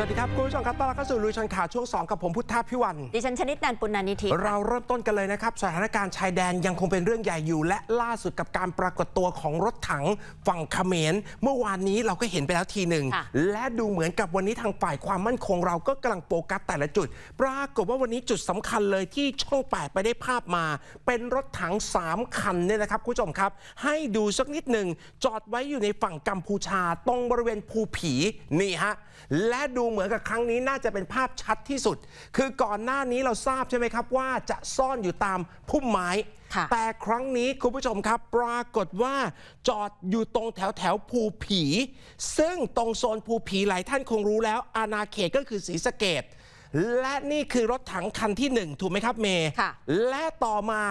สวัสดีครับคุณผู้ชมครับต้อนรับเข้าสู่ลุยชันข่าวช่วง 2 กับผมพุทธพิวันดิฉันชนิดนันปุณณานิธิเราเริ่มต้นกันเลยนะครับ สถานการณ์ชายแดนยังคงเป็นเรื่องใหญ่อยู่ และล่าสุดกับการปรากฏตัวของรถถังฝั่งเขมร เมื่อวานนี้เราก็เห็นไปแล้วทีหนึ่งค่ะและดูเหมือนกับวันนี้ทางฝ่ายความมั่นคงเราก็กำลังโฟกัสแต่ละจุด ปรากฏว่าวันนี้จุดสำคัญเลยที่ช่องแปดไปได้ภาพมา เป็นรถถัง 3 คันเนี่ยนะครับคุณผู้ชมครับ ให้ดูสักนิดหนึ่งจอดไว้อยู่ในฝั่งกัมพูชาตรงบริเวณภูผีนี่ฮะ และดูเหมือนกับครั้งนี้น่าจะเป็นภาพชัดที่สุด คือก่อนหน้านี้เราทราบใช่ไหมครับว่าจะซ่อนอยู่ตามพุ่มไม้ค่ะแต่ครั้งนี้คุณผู้ชมครับ ปรากฏว่าจอดอยู่ตรงแถวแถวภูผี ซึ่งตรงโซนภูผีหลายท่านคงรู้แล้ว อาณาเขตก็คือศรีสะเกดและนี่คือรถถังคันที่หนึ่งถูกไหมครับเมย์ค่ะและต่อมา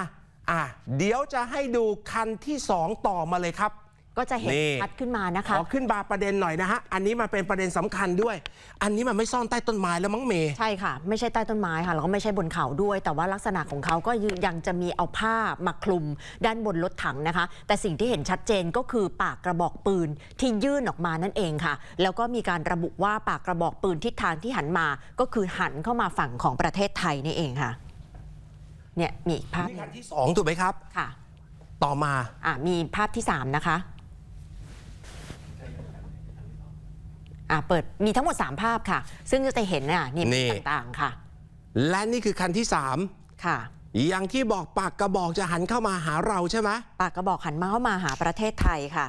อะเดี๋ยวจะให้ดูคันที่สองต่อมาเลยครับ ก็จะเห็นนี่ ชัดขึ้นมานะขคะอขึ้นบาร์ประเด็นหน่อยนะฮะ อันนี้มันเป็นประเด็นสำคัญด้วย อันนี้มันไม่ซ่อนใต้ต้นไม้แล้วมั้งเมย์ ใช่ค่ะ ไม่ใช่ใต้ต้นไม้ค่ะแล้วก็ไม่ใช่บนเขาด้วย แต่ว่าลักษณะของเขาก็ยังจะมีเอาผ้ามาคลุมด้านบนรถถังนะคะ แต่สิ่งที่เห็นชัดเจนก็คือปากกระบอกปืนที่ยื่นออกมานั่นเองค่ะ แล้วก็มีการระบุว่าปากกระบอกปืนทิศทางที่หันมา ก็คือหันเข้ามาฝั่งของประเทศไทยนี่เองค่ะ เนี่ยมีอีกภาพนี่หคันึ่นงที่สองถูกไหมครับ ค่ะต่อมา อะมีภาพที่ 3 นะคะ อะเปิดมีทั้งหมด 3 ภาพค่ะ ซึ่งจะเห็นอะนี่นี่ ต่างๆค่ะและนี่คือคันที่สามค่ะอย่างที่บอกปากกระบอกจะหันเข้ามาหาเราใช่ไหม ปากกระบอกหันมาเข้ามาหาประเทศไทยค่ะ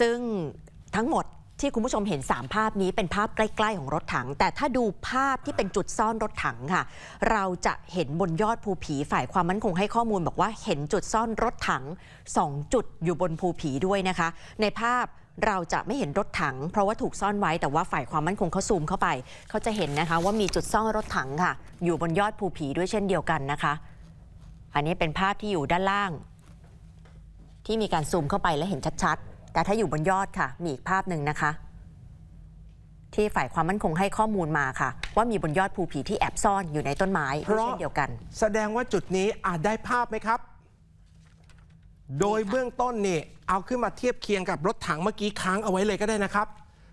ซึ่งทั้งหมดที่คุณผู้ชมเห็น 3 ภาพนี้เป็นภาพใกล้ ๆ ของรถถัง แต่ถ้าดูภาพที่เป็นจุดซ่อนรถถังค่ะ เราจะเห็นบนยอดภูผีฝ่ายความมั่นคงให้ข้อมูลบอกว่าเห็นจุดซ่อนรถถัง 2 จุดอยู่บนภูผีด้วยนะคะ ในภาพ เราจะไม่เห็นรถถัง เพราะว่าถูกซ่อนไว้แต่ว่าฝ่ายความมั่นคงเขาซูมเข้าไป เขาจะเห็นนะคะว่ามีจุดซ่อนรถถังค่ะ อยู่บนยอดภูผีด้วยเช่นเดียวกันนะคะ อันนี้เป็นภาพที่อยู่ด้านล่าง ที่มีการซูมเข้าไปและเห็นชัดๆ แต่ถ้าอยู่บนยอดค่ะ มีอีกภาพหนึ่งนะคะ ที่ฝ่ายความมั่นคงให้ข้อมูลมาค่ะ ว่ามีบนยอดภูผีที่แอบซ่อนอยู่ในต้นไม้เพราะเช่นเดียวกัน แสดงว่าจุดนี้อาจได้ภาพไหมครับ โดยเบื้องต้นนี่เอาขึ้นมาเทียบเคียงกับรถถังเมื่อกี้ค้างเอาไว้เลยก็ได้นะครับ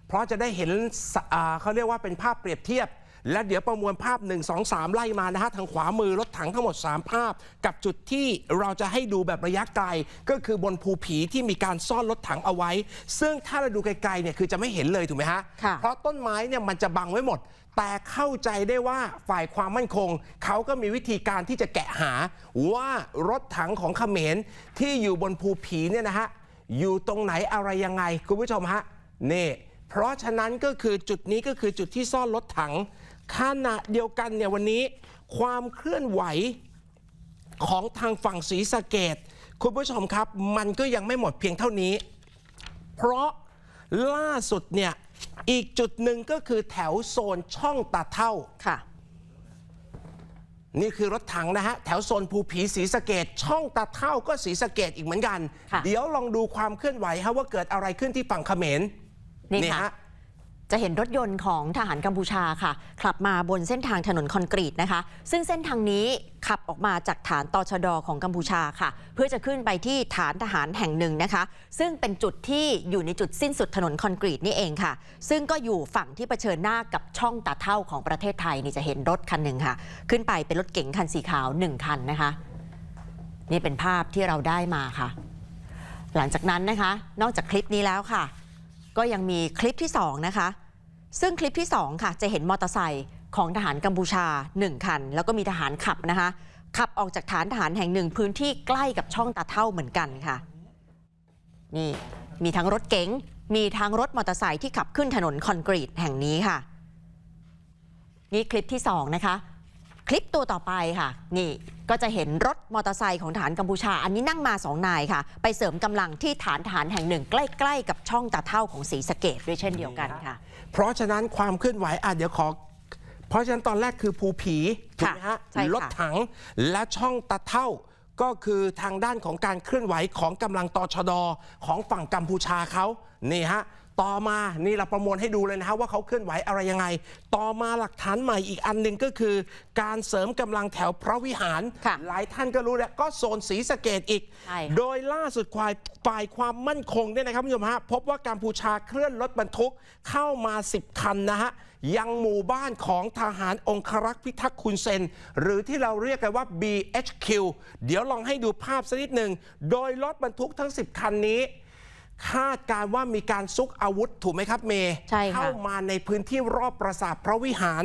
เพราะจะได้เห็นสอ่าเขาเรียกว่าเป็นภาพเปรียบเทียบ และเดี๋ยวประมวลภาพ 1 2 3 ไล่มานะฮะทางขวามือรถถังทั้งหมด 3 ภาพ กับจุดที่เราจะให้ดูแบบระยะไกล ก็คือบนภูผีที่มีการซ่อนรถถังเอาไว้ ซึ่งถ้าเราดูไกลๆเนี่ยคือจะไม่เห็นเลยถูกไหมฮะค่ะเพราะต้นไม้เนี่ยมันจะบังไว้หมด แต่เข้าใจได้ว่าฝ่ายความมั่นคง เขาก็มีวิธีการที่จะแกะหาว่ารถถังของเขมรที่อยู่บนภูผีเนี่ยนะฮะอยู่ตรงไหนอะไรยังไงคุณผู้ชมฮะนี่เพราะฉะนั้นก็คือจุดนี้ก็คือจุดที่ซ่อนรถถังขณะเดียวกันเนี่ยวันนี้ ความเคลื่อนไหวของทางฝั่งศรีสะเกดคุณผู้ชมครับ มันก็ยังไม่หมดเพียงเท่านี้ เพราะ ล่าสุดเนี่ยอีกจุดหนึ่งก็คือแถวโซนช่องตาเท่า ค่ะ นี่คือรถถังนะฮะ แถวโซนภูผีศรีสะเกดช่องตาเท่าก็ศรีสะเกดอีกเหมือนกัน ค่ะ เดี๋ยวลองดูความเคลื่อนไหวฮะว่าเกิดอะไรขึ้นที่ฝั่งเขมรนี่ค่ะ จะเห็นรถยนต์ของทหารกัมพูชาค่ะ ขับมาบนเส้นทางถนนคอนกรีตนะคะ ซึ่งเส้นทางนี้ขับออกมาจากฐานตชดของกัมพูชาค่ะ เพื่อจะขึ้นไปที่ฐานทหารแห่งหนึ่งนะคะ ซึ่งเป็นจุดที่อยู่ในจุดสิ้นสุดถนนคอนกรีตนี่เองค่ะ ซึ่งก็อยู่ฝั่งที่เผชิญหน้ากับช่องตาเท่าของประเทศไทยนี่จะเห็นรถคันหนึ่งค่ะ ขึ้นไปเป็นรถเก๋งคันสีขาวหนึ่งคันนะคะ นี่เป็นภาพที่เราได้มาค่ะ หลังจากนั้นนะคะ นอกจากคลิปนี้แล้วค่ะ ก็ยังมีคลิปที่ 2 นะคะ ซึ่งคลิปที่ 2 ค่ะ จะเห็นมอเตอร์ไซค์ของทหารกัมพูชา 1 คัน แล้วก็มีทหารขับนะคะ ขับออกจากฐานทหารแห่งหนึ่งพื้นที่ใกล้กับช่องตาเท่าเหมือนกันค่ะ นี่มีทั้งรถเก๋งมีทั้งรถมอเตอร์ไซค์ที่ขับขึ้นถนนคอนกรีตแห่งนี้ค่ะ นี่คลิปที่ 2 นะคะ คลิปตัวต่อไปค่ะ นี่ก็จะเห็นรถมอเตอร์ไซค์ของฐานกัมพูชา อันนี้นั่งมาสองนายค่ะ ไปเสริมกำลังที่ฐานทหารแห่งหนึ่ง ใกล้ ๆ กับช่องตาเท่าของศรีสะเกดด้วยเช่นเดียวกันค่ะ เพราะฉะนั้นความเคลื่อนไหวอะเดี๋ยวขอ เพราะฉะนั้นตอนแรกคือภูผีถูกไหมฮะใช่ค่ะรถถังและช่องตะเท่าก็คือทางด้านของการเคลื่อนไหวของกำลังตชดของฝั่งกัมพูชาเขานี่ฮะ ต่อมานี่เราประมวลให้ดูเลยนะฮะว่าเขาเคลื่อนไหวอะไรยังไง ต่อมาหลักฐานใหม่อีกอันหนึ่งก็คือ การเสริมกำลังแถวพระวิหารค่ะหลายท่านก็รู้แล้วก็โซนศรีสะเกดอีกใช่ค่ะโดยล่าสุดฝ่ายฝ่ายความมั่นคงเนี่ยนะครับคุณผู้ชมฮะพบว่ากัมพูชาเคลื่อนรถบรรทุกเข้ามา 10 คันนะฮะยังหมู่บ้านของทหารองครักษ์พิทักษ์คุณเซน หรือที่เราเรียกกันว่า BHQ เดี๋ยวลองให้ดูภาพสักนิดหนึ่งโดยรถบรรทุกทั้ง 10 คันนี้ คาดการณ์ว่ามีการซุกอาวุธถูกไหมครับเมย์ใช่ค่ะ เข้ามาในพื้นที่รอบปราสาทพระวิหาร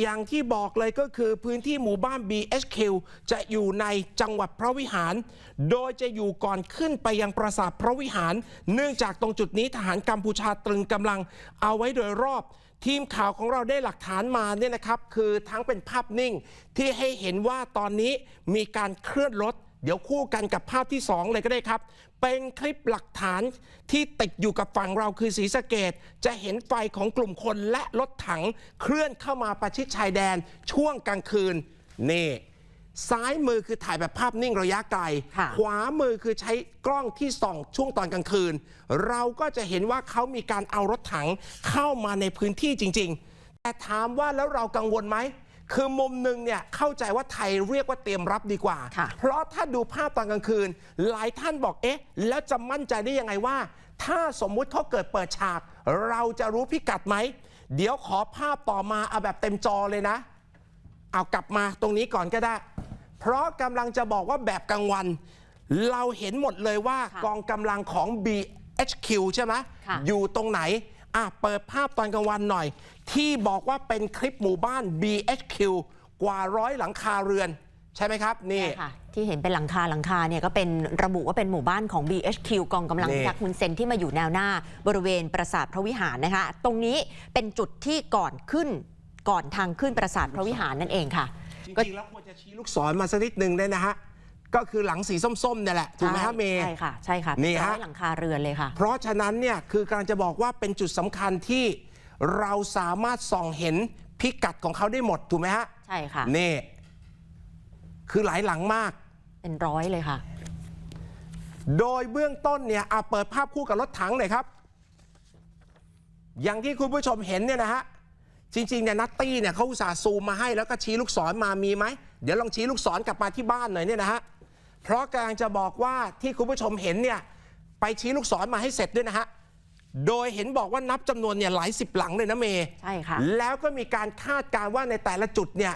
อย่างที่บอกเลยก็คือพื้นที่หมู่บ้าน BHQ จะอยู่ในจังหวัดพระวิหาร โดยจะอยู่ก่อนขึ้นไปยังปราสาทพระวิหาร เนื่องจากตรงจุดนี้ทหารกัมพูชาตรึงกำลังเอาไว้โดยรอบ ทีมข่าวของเราได้หลักฐานมาเนี่ยนะครับ คือทั้งเป็นภาพนิ่งที่ให้เห็นว่าตอนนี้มีการเคลื่อนรถ เดี๋ยวคู่กันกับภาพที่ 2 เลยก็ได้ครับ เป็นคลิปหลักฐานที่ติดอยู่กับฝั่งเราคือศรีสะเกดจะเห็นไฟของกลุ่มคนและรถถังเคลื่อนเข้ามาประชิดชายแดนช่วงกลางคืน นี่ ซ้ายมือคือถ่ายแบบภาพนิ่งระยะไกลค่ะขวามือคือใช้กล้องที่ส่องช่วงตอนกลางคืน เราก็จะเห็นว่าเขามีการเอารถถังเข้ามาในพื้นที่จริง ๆ แต่ถามว่าแล้วเรากังวลไหม คือมุมหนึ่งเนี่ยเข้าใจว่าไทยเรียกว่าเตรียมรับดีกว่า ค่ะ เพราะถ้าดูภาพตอนกลางคืน หลายท่านบอกเอ๊ะ แล้วจะมั่นใจได้ยังไงว่า ถ้าสมมุติเขาเกิดเปิดฉาก เราจะรู้พิกัดไหม เดี๋ยวขอภาพต่อมาเอาแบบเต็มจอเลยนะ เอากลับมาตรงนี้ก่อนก็ได้ เพราะกำลังจะบอกว่าแบบกลางวัน เราเห็นหมดเลยว่าค่ะกองกำลังของ BHQ ใช่ไหมค่ะ อยู่ตรงไหน อะเปิดภาพตอนกลางวันหน่อย ที่บอกว่าเป็นคลิปหมู่บ้าน BHQ กว่าร้อยหลังคาเรือน ใช่ไหมครับ นี่ใช่ค่ะที่เห็นเป็นหลังคาหลังคาเนี่ยก็เป็นระบุว่าเป็นหมู่บ้านของ BHQ กองกำลังนี่พิทักษ์ฮุนเซนที่มาอยู่แนวหน้า บริเวณปราสาทพระวิหารนะคะ ตรงนี้เป็นจุดที่ก่อนขึ้นก่อนทางขึ้นปราสาทพระวิหารนั่นเองค่ะจริงๆแล้วควรจะชี้ลูกศรมาสักนิดหนึ่งได้นะฮะ ก็คือหลังสีส้มๆเนี่ยแหละถูกไหมฮะเมย์ใช่ค่ะ ใช่ค่ะนี่ฮะร้อยหลังคาเรือนเลยค่ะ เพราะฉะนั้นเนี่ยคือกำลังจะบอกว่าเป็นจุดสำคัญที่เราสามารถส่องเห็นพิกัดของเขาได้หมดถูกไหมฮะใช่ค่ะนี่คือหลายหลังมาก เป็นร้อยเลยค่ะ โดยเบื้องต้นเนี่ยเอาเปิดภาพคู่กับรถถังหน่อยครับ อย่างที่คุณผู้ชมเห็นเนี่ยนะฮะจริงๆเนี่ยนัตตี้เนี่ยเขาอุตส่าห์ซูมมาให้แล้วก็ชี้ลูกศรมามีไหม เดี๋ยวลองชี้ลูกศรกลับมาที่บ้านหน่อยเนี่ยนะฮะ เพราะกำลังจะบอกว่าที่คุณผู้ชมเห็นเนี่ยไปชี้ลูกศรมาให้เสร็จด้วยนะฮะ โดยเห็นบอกว่านับจำนวนเนี่ยหลายสิบหลังเลยนะเมย์ใช่ค่ะ แล้วก็มีการคาดการณ์ว่าในแต่ละจุดเนี่ย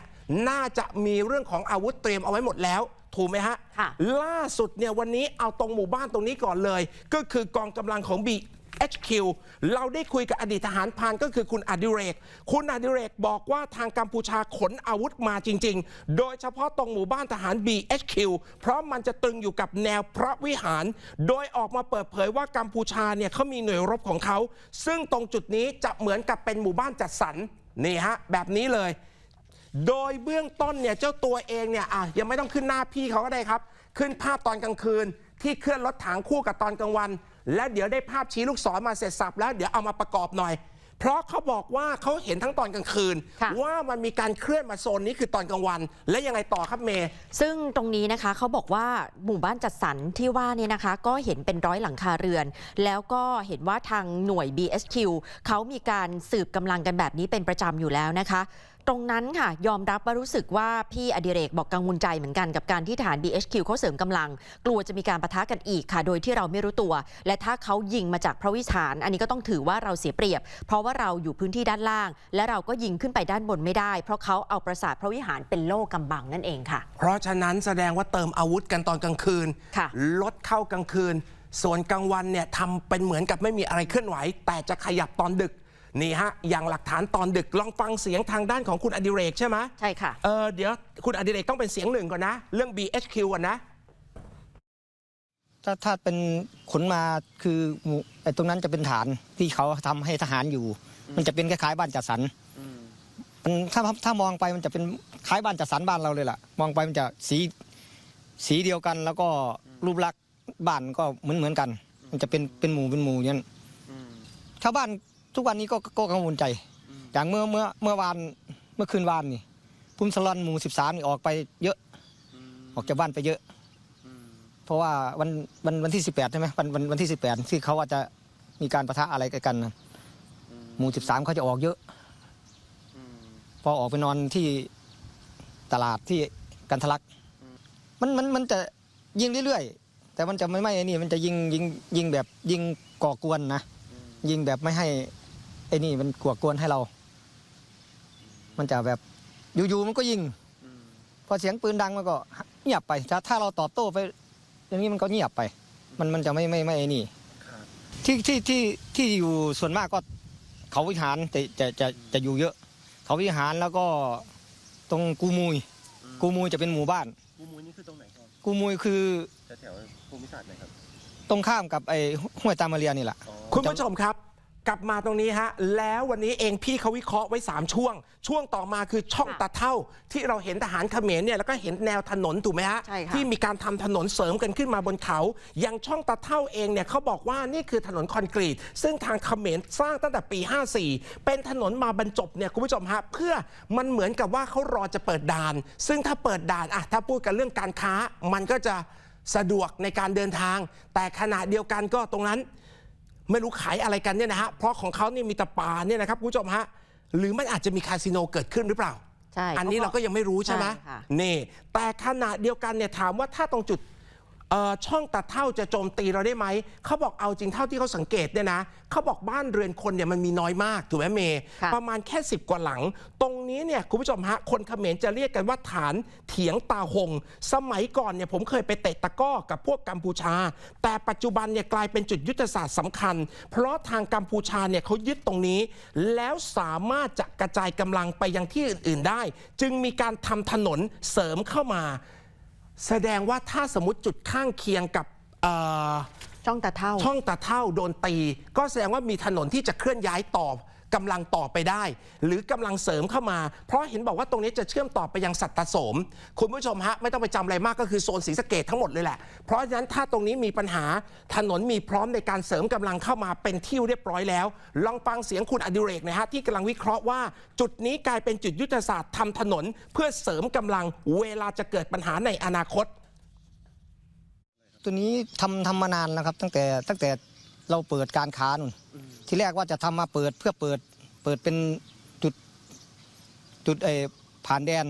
น่าจะมีเรื่องของอาวุธเตรียมเอาไว้หมดแล้ว ถูกไหมฮะ ค่ะ ล่าสุดเนี่ยวันนี้เอาตรงหมู่บ้านตรงนี้ก่อนเลย ก็คือกองกำลังของ HQ เราได้คุยกับอดีตทหารพรานก็คือคุณอดิเรก คุณอดิเรกบอกว่าทางกัมพูชาขนอาวุธมาจริง ๆ โดยเฉพาะตรงหมู่บ้านทหาร BHQ เพราะมันจะตึงอยู่กับแนวพระวิหาร โดยออกมาเปิดเผยว่ากัมพูชาเนี่ยเขามีหน่วยรบของเขา ซึ่งตรงจุดนี้จะเหมือนกับเป็นหมู่บ้านจัดสรรนี่ฮะแบบนี้เลย โดยเบื้องต้นเนี่ยเจ้าตัวเองเนี่ยอะยังไม่ต้องขึ้นหน้าพี่เขาก็ได้ครับ ขึ้นภาพตอนกลางคืนที่เคลื่อนรถถังคู่กับตอนกลางวัน และเดี๋ยวได้ภาพชี้ลูกศรมาเสร็จสับแล้วเดี๋ยวเอามาประกอบหน่อย เพราะเขาบอกว่าเขาเห็นทั้งตอนกลางคืน ค่ะ ว่ามันมีการเคลื่อนมาโซนนี้คือตอนกลางวัน และยังไงต่อครับเมย์ ซึ่งตรงนี้นะคะเขาบอกว่าหมู่บ้านจัดสรรที่ว่าเนี่ยนะคะ ก็เห็นเป็นร้อยหลังคาเรือน แล้วก็เห็นว่าทางหน่วย BSQ เขามีการสืบกำลังกันแบบนี้เป็นประจำอยู่แล้วนะคะ ตรงนั้นค่ะ ยอมรับว่ารู้สึกว่าพี่อดิเรกบอกกังวลใจเหมือนกันกับการที่ฐาน BHQ เขาเสริมกำลัง กลัวจะมีการประทะกันอีกค่ะ โดยที่เราไม่รู้ตัว และถ้าเขายิงมาจากพระวิหาร อันนี้ก็ต้องถือว่าเราเสียเปรียบ เพราะว่าเราอยู่พื้นที่ด้านล่าง และเราก็ยิงขึ้นไปด้านบนไม่ได้ เพราะเขาเอาปราสาทพระวิหารเป็นโล่กำบังนั่นเองค่ะ เพราะฉะนั้นแสดงว่าเติมอาวุธกันตอนกลางคืนค่ะลดเข้ากลางคืน ส่วนกลางวันเนี่ยทำเป็นเหมือนกับไม่มีอะไรเคลื่อนไหว แต่จะขยับตอนดึก นี่ฮะ อย่างหลักฐานตอนดึกลองฟังเสียงทางด้านของคุณอดิเรกใช่ไหมใช่ค่ะ เออเดี๋ยวคุณอดิเรกต้องเป็นเสียงหนึ่งก่อนนะ เรื่อง BHQ ก่อนนะ ถ้าถ้าเป็นขนมาคือหมู่ไอ้ตรงนั้นจะเป็นฐานที่เขาทำให้ทหารอยู่ มันจะเป็นคล้ายๆบ้านจัดสรรมันถ้าถ้ามองไปมันจะเป็นคล้ายบ้านจัดสรรบ้านเราเลยล่ะ มองไปมันจะสีสีเดียวกัน แล้วก็รูปลักษณ์บ้านก็เหมือนเหมือนกัน มันจะเป็นเป็นหมู่เป็นหมู่อย่างนั้นชาวบ้าน ทุกวันนี้ก็ก็กังวลใจ อย่างเมื่อเมื่อเมื่อวานเมื่อคืนวานนี่พุ่มสลอนหมู่สิบสามนี่ออกไปเยอะออกจากบ้านไปเยอะ เพราะว่าวันวันวันที่18ใช่ไหมวันวันวันที่18ที่เขาว่าจะมีการประทะอะไรกันนะหมู่สิบสามเขาจะออกเยอะพอออกไปนอนที่ตลาดที่กันทะลัก มันมันมันจะยิงเรื่อยๆ แต่มันจะไม่ไม่ไอ้นี่มันจะยิงยิงยิงแบบยิงก่อกวนนะ ยิงแบบไม่ให้ไอ้นี่มันก่อกวนให้เรา มันจะแบบอยู่ๆมันก็ยิง พอเสียงปืนดังมันก็เงียบไป ถ้าถ้าเราตอบโต้ไป อย่างนี้มันก็เงียบไป มันมันจะไม่ไม่ไม่ไอ้นี่ที่ที่ที่ที่อยู่ส่วนมากก็เขาวิหารจะจะจะจะอยู่เยอะ เขาวิหารแล้วก็ตรงกูมุย กูมุยจะเป็นหมู่บ้าน กูมูลนี่คือตรงไหนครับกูมุยคือแถวๆภูมิศาสตร์ไหนครับ ตรงข้ามกับไอ้ห้วยตามาเรียนี่แหละอ๋อคุณผู้ชมครับ กลับมาตรงนี้ฮะ แล้ววันนี้เองพี่เขาวิเคราะห์ไว้ 3 ช่วง ช่วงต่อมาคือช่องค่ะตะเท่า ที่เราเห็นทหารเขมรเนี่ยแล้วก็เห็นแนวถนนถูกไหมฮะใช่ค่ะ ที่มีการทำถนนเสริมกันขึ้นมาบนเขา อย่างช่องตะเท่าเองเนี่ยเขาบอกว่านี่คือถนนคอนกรีต ซึ่งทางเขมรสร้างตั้งแต่ปี 54 เป็นถนนมาบรรจบเนี่ยคุณผู้ชมฮะเพื่อมันเหมือนกับว่าเขารอจะเปิดด่าน ซึ่งถ้าเปิดด่านอะถ้าพูดกันเรื่องการค้ามันก็จะ สะดวกในการเดินทาง แต่ขณะเดียวกันก็ตรงนั้น ไม่รู้ขายอะไรกันเนี่ยนะฮะเพราะของเขานี่มีแต่ป่าเนี่ยนะครับคุณผู้ชมฮะหรือมันอาจจะมีคาสิโนเกิดขึ้นหรือเปล่า ใช่อันนี้เราก็ยังไม่รู้ใช่ไหมใช่ค่ะ นี่แต่ขณะเดียวกันเนี่ยถามว่าถ้าตรงจุดเอ่อ ช่องตัดเท่าจะโจมตีเราได้ไหม เขาบอกเอาจริงเท่าที่เขาสังเกตเนี่ยนะ เขาบอกบ้านเรือนคนเนี่ยมันมีน้อยมากถูกไหมเมย์ค่ะประมาณแค่ 10 กว่าหลัง ตรงนี้เนี่ยคุณผู้ชมฮะ คนเขมรจะเรียกกันว่าฐานเถียงตาหง สมัยก่อนเนี่ยผมเคยไปเตะตะกร้อกับพวกกัมพูชา แต่ปัจจุบันเนี่ยกลายเป็นจุดยุทธศาสตร์สำคัญ เพราะทางกัมพูชาเนี่ยเขายึดตรงนี้ แล้วสามารถจะกระจายกำลังไปยังที่อื่น ๆได้ จึงมีการทำถนนเสริมเข้ามา แสดงว่าถ้าสมมติจุดข้างเคียงกับเอ่อช่องตะเท่า ช่องตาเท่าโดนตี ก็แสดงว่ามีถนนที่จะเคลื่อนย้ายต่อ กำลังต่อไปได้ หรือกำลังเสริมเข้ามา เพราะเห็นบอกว่าตรงนี้จะเชื่อมต่อไปยังสัตตสม คุณผู้ชมฮะไม่ต้องไปจำอะไรมากก็คือโซนศรีสะเกดทั้งหมดเลยแหละเพราะฉะนั้นถ้าตรงนี้มีปัญหาถนนมีพร้อมในการเสริมกำลังเข้ามาเป็นที่เรียบร้อยแล้ว ลองฟังเสียงคุณอดิเรกนะฮะที่กำลังวิเคราะห์ว่า จุดนี้กลายเป็นจุดยุทธศาสตร์ทำถนน เพื่อเสริมกำลังเวลาจะเกิดปัญหาในอนาคตตัวนี้ทำทำมานานแล้วครับ ตั้งแต่ตั้งแต่เราเปิดการค้านู่น ที่แรกว่าจะทำมาเปิดเพื่อเปิดเปิดเป็นจุดจุดไอ้ผ่านแดน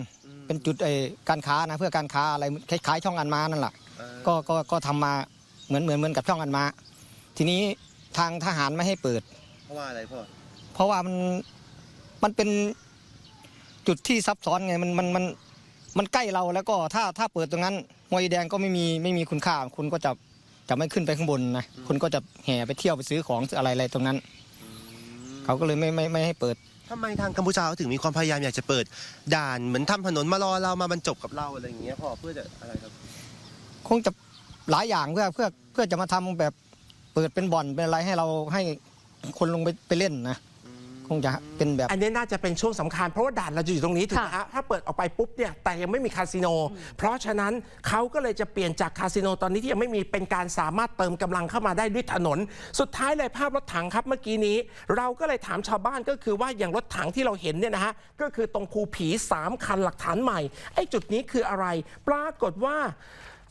เป็นจุดไอ้การค้านะเพื่อการค้าอะไรคล้ายๆช่องอันมานั่นแหละเอ่อก็ก็ก็ทำมาเหมือนเหมือนเหมือนกับช่องอันมา ทีนี้ทางทหารไม่ให้เปิด เพราะว่าอะไรพ่อเพราะว่ามันมันเป็นจุดที่ซับซ้อนไงมันมันมันมันใกล้เราแล้วก็ถ้าถ้าเปิดตรงนั้นมวยแดงก็ไม่มีไม่มีคุณค่าคุณก็จะ จะไม่ขึ้นไปข้างบนนะคุณก็จะแห่ไปเที่ยวไปซื้อของซื้ออะไรอะไรตรงนั้น เขาก็เลยไม่ไม่ไม่ให้เปิดทำไมทางกัมพูชาเขาถึงมีความพยายามอยากจะเปิด ด่านเหมือนทำถนนมารอเรามาบรรจบกับเราอะไรอย่างเงี้ยพ่อเพื่อจะอะไรครับ คงจะหลายอย่างเพื่อเพื่อเพื่อจะมาทำแบบเปิดเป็นบ่อนเป็นอะไรให้เราให้คนลงไปไปเล่นนะ คงจะเป็นแบบ อันนี้น่าจะเป็นช่วงสำคัญเพราะว่าด่านเราจะอยู่ตรงนี้ถูกไหมฮะถ้าเปิดออกไปปุ๊บเนี่ยแต่ยังไม่มีคาสิโน เพราะฉะนั้นเขาก็เลยจะเปลี่ยนจากคาสิโนตอนนี้ที่ยังไม่มีเป็นการสามารถเติมกำลังเข้ามาได้ด้วยถนน สุดท้ายเลยภาพรถถังครับเมื่อกี้นี้ เราก็เลยถามชาวบ้านก็คือว่าอย่างรถถังที่เราเห็นเนี่ยนะฮะก็คือตรงภูผี3คันหลักฐานใหม่ไอ้จุดนี้คืออะไร ปรากฏว่า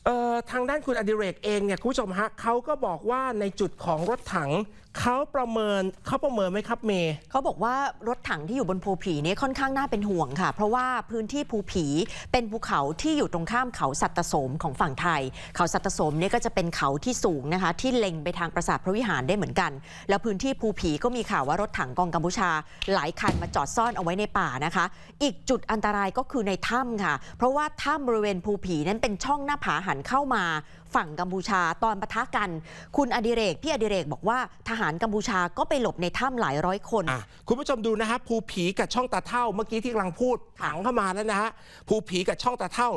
เอ่อทางด้านคุณอดิเรกเองเนี่ยคุณผู้ชมฮะเขาก็บอกว่าในจุดของรถถัง เขาประเมินเขาประเมินไหมครับเมย์ เขาบอกว่ารถถังที่อยู่บนภูผีนี่ค่อนข้างน่าเป็นห่วงค่ะ เพราะว่าพื้นที่ภูผีเป็นภูเขาที่อยู่ตรงข้ามเขาสัตตสมของฝั่งไทย เขาสัตตสมเนี่ยก็จะเป็นเขาที่สูงนะคะ ที่เล็งไปทางปราสาทพระวิหารได้เหมือนกัน แล้วพื้นที่ภูผีก็มีข่าวว่ารถถังกองกัมพูชา หลายคันมาจอดซ่อนเอาไว้ในป่านะคะ อีกจุดอันตรายก็คือในถ้ำค่ะ เพราะว่าถ้ำบริเวณภูผีนั้นเป็นช่องหน้าผาหันเข้ามา ฝั่งกัมพูชาตอนปะทะกัน คุณอดิเรกพี่อดิเรกบอกว่าทหารกัมพูชาก็ไปหลบในถ้ำหลายร้อยคน อะคุณผู้ชมดูนะฮะภูผีกับช่องตาเท่าเมื่อกี้ที่กำลังพูดผังเข้ามาแล้วนะฮะภูผีกับช่องตาเท่า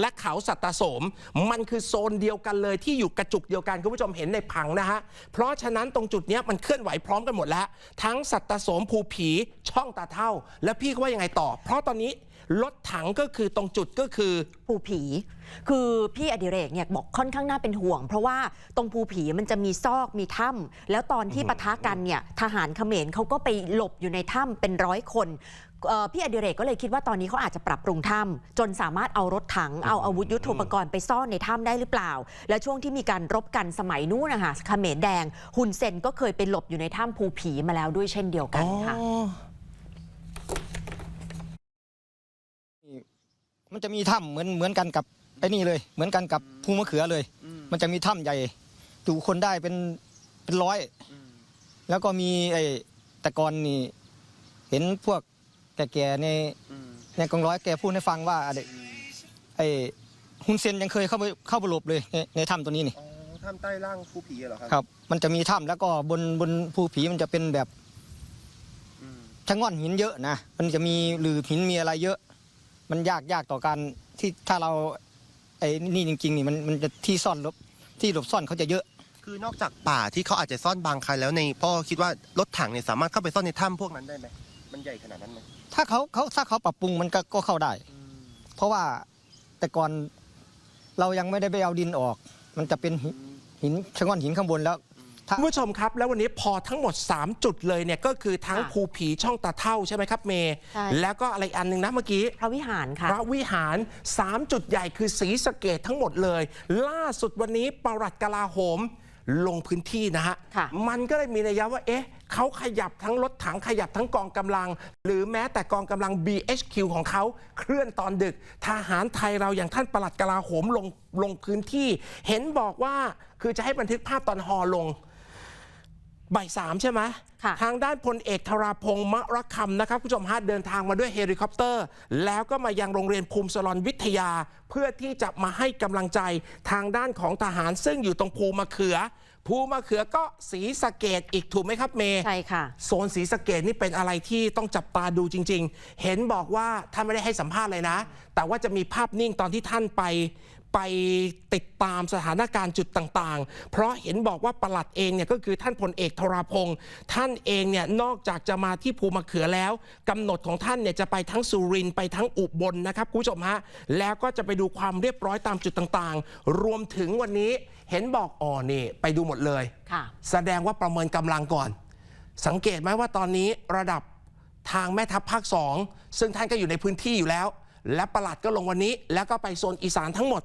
และเขาสัตตโสม มันคือโซนเดียวกันเลยที่อยู่กระจุกเดียวกันคุณผู้ชมเห็นในผังนะฮะเพราะฉะนั้นตรงจุดเนี้ยมันเคลื่อนไหวพร้อมกันหมดแล้ว ทั้งสัตตโสมภูผีช่องตาเท่า แล้วพี่ก็ว่ายังไงต่อ เพราะตอนนี้ รถถังก็คือตรงจุดก็คือ ภูผี คือพี่อดิเรกเนี่ยบอกค่อนข้างน่าเป็นห่วง เพราะว่าตรงภูผีมันจะมีซอกมีถ้ำแล้วตอนที่ปะทะกันเนี่ยทหารเขมรเขาก็ไปหลบอยู่ในถ้ำเป็นร้อยคนเอ่อพี่อดิเรกก็เลยคิดว่าตอนนี้เขาอาจจะปรับปรุงถ้ำจนสามารถเอารถถังเอาอาวุธยุทโธปกรณ์ไปซ่อนในถ้ำได้หรือเปล่า และช่วงที่มีการรบกันสมัยนู้นนะคะเขมรแดงฮุนเซนก็เคยไปหลบอยู่ในถ้ำภูผีมาแล้วด้วยเช่นเดียวกันค่ะอ๋อ มันจะมีถ้ำเหมือนเหมือนกันกับไอ้นี่เลย เหมือนกันกับภูมะเขือเลย มันจะมีถ้ำใหญ่จุคนได้เป็นเป็นร้อย แล้วก็มีไอ้แต่ก่อนนี่เห็นพวกแก่ๆในในกองร้อยแกพูดให้ฟังว่าไอ้ไอ้ฮุนเซนยังเคยเข้าไปเข้าไปหลบเลยในในถ้ำตัวนี้นี่อ๋อถ้ำใต้ล่างภูผีเหรอครับครับ มันจะมีถ้ำแล้วก็บนบนภูผีมันจะเป็นแบบชะง่อนหินเยอะนะมันจะมีหรือหินมีอะไรเยอะ มันยากยากต่อการที่ถ้าเราไอ้นี่จริงๆนี่มันมันจะที่ซ่อนหลบที่หลบซ่อนเขาจะเยอะ คือนอกจากป่าที่เขาอาจจะซ่อนบางใครแล้วในพ่อคิดว่ารถถังเนี่ยสามารถเข้าไปซ่อนในถ้ำพวกนั้นได้ไหมมันใหญ่ขนาดนั้นไหมถ้าเขาเขาถ้าเขาปรับปรุงมันก็ก็เข้าได้ เพราะว่าแต่ก่อนเรายังไม่ได้ไปเอาดินออก มันจะเป็นหินหินชะง่อนหินข้างบนแล้ว คุณผู้ชมครับ แล้ววันนี้พอทั้งหมด 3 จุดเลยเนี่ยก็คือทั้งค่ะภูผีช่องตาเท่าใช่ไหมครับเมย์ใช่แล้วก็อะไรอันหนึงนะเมื่อกี้พระวิหารค่ะพระวิหาร 3 จุดใหญ่คือสีสะเกตทั้งหมดเลย ล่าสุดวันนี้ปลัดกลาโหมลงพื้นที่นะฮะค่ะมันก็เลยมีนัยยะว่า เอ๊ะ เขาขยับทั้งรถถังขยับทั้งกองกำลัง หรือแม้แต่กองกำลัง BHQ ของเขาเคลื่อนตอนดึก ทหารไทยเราอย่างท่านปลัดกลาโหมลงลงพื้นที่ เห็นบอกว่าคือจะให้บันทึกภาพตอนฮอลง บ่ายสามใช่ไหมค่ะทางด้านพลเอกธราพงศ์มะระคำนะครับคุณผู้ชมฮะเดินทางมาด้วยเฮลิคอปเตอร์ แล้วก็มายังโรงเรียนภูมิสลอนวิทยา เพื่อที่จะมาให้กำลังใจทางด้านของทหารซึ่งอยู่ตรงภูมะเขือ ภูมะเขือก็สีสะเกตอีกถูกไหมครับเมย์ใช่ค่ะโซนสีสะเกตนี่เป็นอะไรที่ต้องจับตาดูจริง ๆ เห็นบอกว่าท่านไม่ได้ให้สัมภาษณ์เลยนะ แต่ว่าจะมีภาพนิ่งตอนที่ท่านไป ไปติดตามสถานการณ์จุดต่างๆ เพราะเห็นบอกว่าประหลัดเองเนี่ยก็คือท่านพลเอกธราพงศ์ท่านเองเนี่ยนอกจากจะมาที่ภูมะเขือแล้วกำหนดของท่านเนี่ยจะไปทั้งสุรินทร์ไปทั้งอุบลนะครับคุณผู้ชมฮะแล้วก็จะไปดูความเรียบร้อยตามจุดต่างๆ รวมถึงวันนี้เห็นบอกอ๋อนี่ไปดูหมดเลยค่ะแสดงว่าประเมินกำลังก่อน สังเกตไหมว่าตอนนี้ระดับทางแม่ทัพภาคสองซึ่งท่านก็อยู่ในพื้นที่อยู่แล้ว และประหลัดก็ลงวันนี้ แล้วก็ไปโซนอีสานทั้งหมด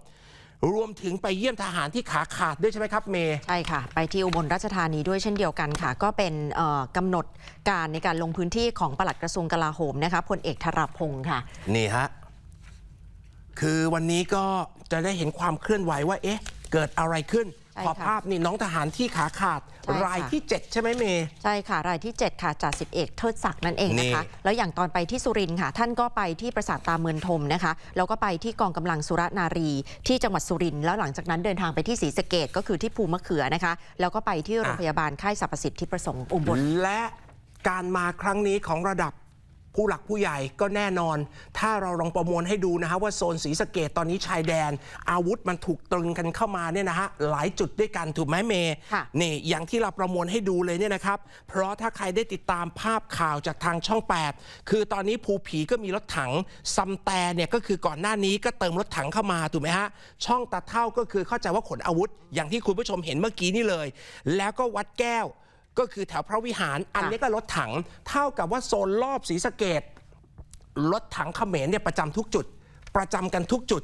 รวมถึงไปเยี่ยมทหารที่ขาขาดด้วยใช่ไหมครับเมย์ใช่ค่ะ ไปที่อุบลราชธานีด้วยเช่นเดียวกันค่ะ ก็เป็นเอ่อกำหนดการในการลงพื้นที่ของปลัดกระทรวงกลาโหมนะคะพลเอกธราพงศ์ค่ะ นี่ฮะ คือวันนี้ก็จะได้เห็นความเคลื่อนไหวว่าเอ๊ะ เกิดอะไรขึ้นใช่ ขอค่ะภาพนี่น้องทหารที่ขาขาดใช่ค่ะ รายที่ 7 ใช่ไหมเมย์ ใช่ค่ะ รายที่ 7 ค่ะจ่าสิบเอกเทิดศักดิ์นั่นเองนะคะ นี่ แล้วอย่างตอนไปที่สุรินทร์ค่ะ ท่านก็ไปที่ปราสาทตาเมืองทมนะคะ แล้วก็ไปที่กองกำลังสุรนารี ที่จังหวัดสุรินทร์แล้วหลังจากนั้นเดินทางไปที่ศรีสะเกดก็คือที่ภูมะเขือนะคะ แล้วก็ไปที่โรงพยาบาลค่ายสรรพสิทธิประสงค์อุบล และการมาครั้งนี้ของระดับ ผู้หลักผู้ใหญ่ก็แน่นอน ถ้าเราลองประมวลให้ดูนะฮะว่าโซนศรีสะเกดตอนนี้ชายแดน อาวุธมันถูกตรึงกันเข้ามาเนี่ยนะฮะหลายจุดด้วยกันถูกไหมเมย์ค่ะนี่อย่างที่เราประมวลให้ดูเลยเนี่ยนะครับ เพราะถ้าใครได้ติดตามภาพข่าวจากทางช่อง 8 คือตอนนี้ภูผีก็มีรถถังซัมแต่เนี่ยก็คือก่อนหน้านี้ก็เติมรถถังเข้ามาถูกไหมฮะช่องตาเท่าก็คือเข้าใจว่าขนอาวุธ อย่างที่คุณผู้ชมเห็นเมื่อกี้นี่เลย แล้วก็วัดแก้ว ก็คือแถวพระวิหาร อันนี้ก็รถถัง เท่ากับว่าโซนรอบศรีสะเกดรถถังเขมรเนี่ยประจำทุกจุด ประจำกันทุกจุด